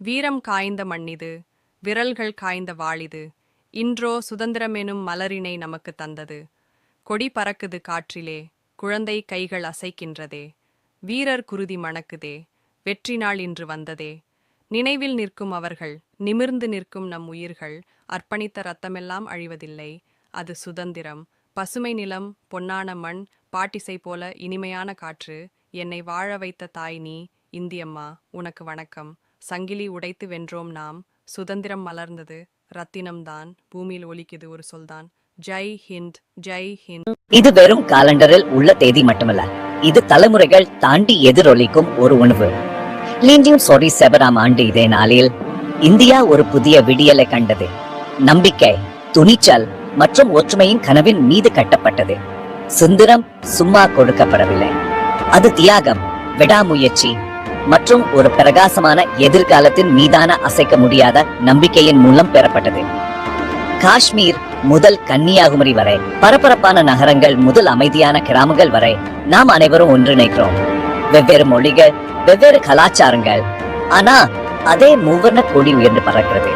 வீரம் காய்ந்த மண்ணிது விரல்கள் காய்ந்த வாளிது இன்றோ சுதந்திரமெனும் மலரினை நமக்கு தந்தது. கொடி பறக்குது காற்றிலே குழந்தை கைகள் அசைக்கின்றதே. வீரர் குருதி மணக்குதே வெற்றி நாள் இன்று வந்ததே. நினைவில் நிற்கும் அவர்கள் நிமிர்ந்து நிற்கும் நம் உயிர்கள் அர்ப்பணித்த ரத்தமெல்லாம் அழிவதில்லை. அது சுதந்திரம் பசுமை நிலம் பொன்னான மண் பாட்டிசை போல இனிமையான காற்று என்னை வாழ வைத்த தாய் நீ இந்தியம்மா உனக்கு வணக்கம். சங்கிலி உடைத்து வென்றோம் நாம். சுதந்திரம் மலர்ந்தது. ரத்தினம்தான். பூமியில் ஒலிக்குது ஒரு சொல்தான். ஜெய் ஹிந்த் ஜெய் ஹிந்த். இது வெறும் காலண்டரில் உள்ள தேதி மட்டுமல்ல. இது தலைமுறைகள் தாண்டி எதிரொலிக்கும் ஒரு உணவு. லீண்டியும் சாரி செவராம் ஆண்டு இதே நாளில் இந்தியா ஒரு புதிய விடியலை கண்டது. நம்பிக்கை துணிச்சல் மற்றும் ஒற்றுமையின் கனவின் மீது கட்டப்பட்டது. சுந்தரம் சும்மா கொடுக்கப்படவில்லை. அது தியாகம் விடாமுயற்சி மற்றும் ஒரு பிரகாசமான எதிர்காலத்தின் மீதான அசைக்க முடியாத நம்பிக்கையின் மூலம் பெறப்பட்டது. காஷ்மீர் முதல் கன்னியாகுமரி வரை பரபரப்பான நகரங்கள் முதல் அமைதியான கிராமங்கள் வரை நாம் அனைவரும் ஒன்றிணைக்கிறோம் வெவ்வேறு மொழிகள் வெவ்வேறு கலாச்சாரங்கள் ஆனா அதே மூவர்ண கொடி உயர்ந்து பறக்கிறது.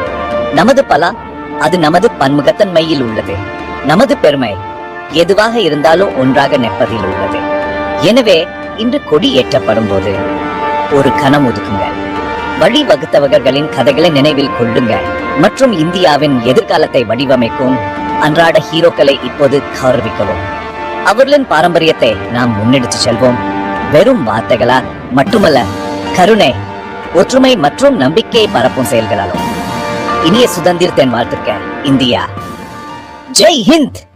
நமது பலா அது நமது பன்முகத்தன்மையில் உள்ளது. நமது பெருமை எதுவாக இருந்தாலும் ஒன்றாக நிற்பதில் உள்ளது. எனவே இன்று கொடி ஏற்றப்படும் போது ஒரு கணம் ஒதுக்குங்கள் வழிவகுத்தவர்களின் கதைகளை நினைவில் கொள்ளுங்கள் மற்றும் இந்தியாவின் எதிர்காலத்தை வடிவமைக்கும் அன்றாட ஹீரோக்களை இப்போது கௌரவிக்கவும். அவர்களின் பாரம்பரியத்தை நாம் முன்னெடுத்து செல்வோம். வெறும் வார்த்தைகளால் மட்டுமல்ல கருணை ஒற்றுமை மற்றும் நம்பிக்கையை பரப்பும் செயல்களாலும். இனிய சுதந்திரத்தின் வாழ்த்துக்க இந்தியா. ஜெய் ஹிந்த்!